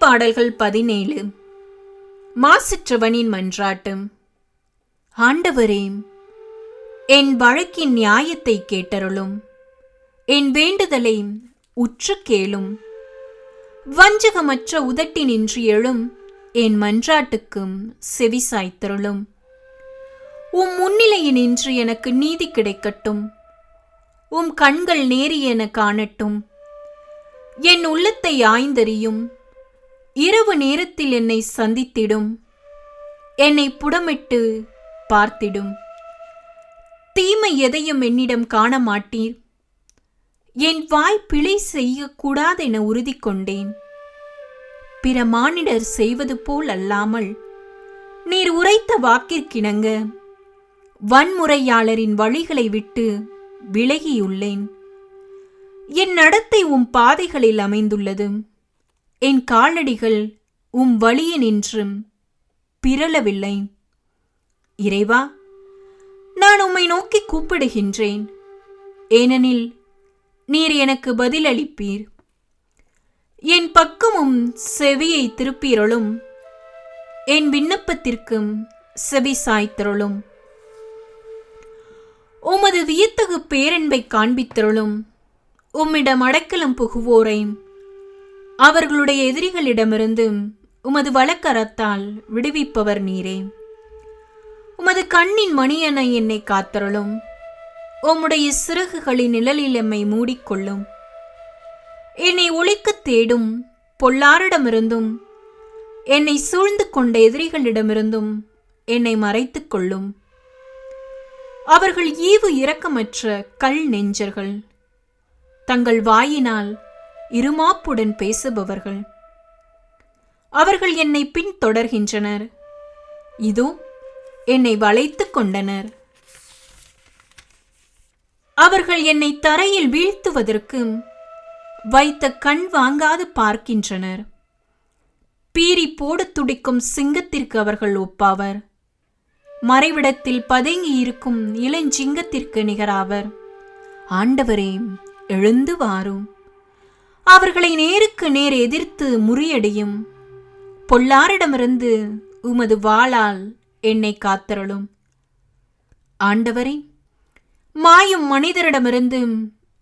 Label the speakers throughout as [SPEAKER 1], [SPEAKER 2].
[SPEAKER 1] பாடல்கள் பதினேழு. மாசற்றவனின் மன்றாட்டம். ஆண்டவரே என் வழக்கின் நியாயத்தை கேட்டருளும். என் வேண்டுதலை உற்று கேளும். வஞ்சகமற்ற உதட்டினின்று எழும் என் மன்றாட்டுக்கும் செவி சாய்த்தருளும். உம் முன்னிலையினின்று எனக்கு நீதி கிடைக்கட்டும். உம் கண்கள் நேரி என காணட்டும். என் உள்ளத்தை ஆய்ந்தறியும். இரவு நேரத்தில் என்னை சந்தித்திடும். என்னை புடமிட்டு பார்த்திடும். தீமை எதையும் என்னிடம் காண மாட்டீர். என் வாய் பிழை செய்யக்கூடாதென உறுதி கொண்டேன் பிற மானிடர் செய்வது போல் அல்லாமல் நீர் உரைத்த வாக்கிற்கிணங்க வன்முறையாளரின் வழிகளை விட்டு விலகியுள்ளேன். என் நடத்தை உம் பாதைகளில் அமைந்துள்ளது. என் காலடிகள் உம் வழியினின்றும் பிறளவில்லை. இறைவா நான் உம்மை நோக்கி கூப்பிடுகின்றேன். ஏனெனில் நீர் எனக்கு பதிலளிப்பீர். என் பக்கமும் செவியை திருப்பீரளும். என் விண்ணப்பத்திற்கும் செவி சாய்த்திரளும். உமது வியத்தகு பேரன்பை காண்பித்திரளும். உம்மிடம் அடைக்கலம் புகுவோரை அவர்களுடைய எதிரிகளிடமிருந்து உமது வழக்கரத்தால் விடுவிப்பவர் நீரே. உமது கண்ணின் மணியனை என்னை காத்தருளும். உம்முடைய சிறகுகளின் நிழலில் எம்மை மூடிக்கொள்ளும். என்னை ஒழிக்கத் தேடும் பொல்லாரிடமிருந்தும் என்னை சூழ்ந்து கொண்ட எதிரிகளிடமிருந்தும் என்னை மறைத்துக் கொள்ளும் அவர்கள் ஈவு இரக்கமற்ற கல் நெஞ்சர்கள். தங்கள் வாயினால் இருமாப்புடன் பேசுபவர்கள். அவர்கள் என்னை பின்தொடர்கின்றனர் இதோ என்னை வளைத்துக் கொண்டனர். அவர்கள் என்னை தரையில் வீழ்த்துவதற்கு வைத்த கண் வாங்காது பார்க்கின்றனர். பீறி போட துடிக்கும் சிங்கத்திற்கு அவர்கள் ஒப்பாவர். மறைவிடத்தில் பதுங்கி இருக்கும் இளஞ்சிங்கத்திற்கு நிகராவர். ஆண்டவரே எழுந்து வாரும். அவர்களை நேருக்கு நேர் எதிர்த்து முறியடியும். பொல்லாரிடமிருந்து உமது வாளால் என்னை காத்தருளும். ஆண்டவரே மாயும் மனிதரிடமிருந்தும்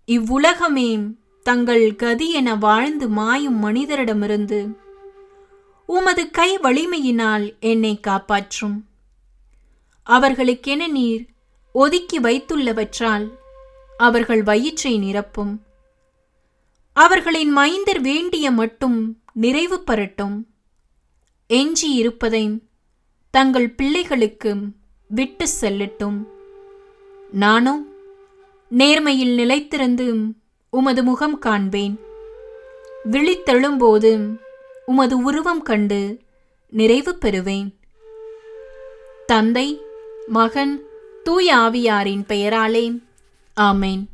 [SPEAKER 1] இவ்வுலகமே தங்கள் கதி என வாழ்ந்து மாயும் மனிதரிடமிருந்து உமது கை வலிமையினால் என்னை காப்பாற்றும். அவர்களுக்கென நீர் ஒதுக்கி வைத்துள்ளவற்றால் அவர்கள் வயிற்றை நிரப்பும். அவர்களின் மைந்தர் வேண்டிய மட்டும் நிறைவு பெறட்டும். எஞ்சி இருப்பதை தங்கள் பிள்ளைகளுக்கு விட்டு செல்லட்டும். நானோ நேர்மையில் நிலைத்திருந்து உமது முகம் காண்பேன். விழித்தெழும்போது உமது உருவம் கண்டு நிறைவு பெறுவேன். தந்தை மகன் தூய ஆவியாரின் பெயராலே. ஆமேன்.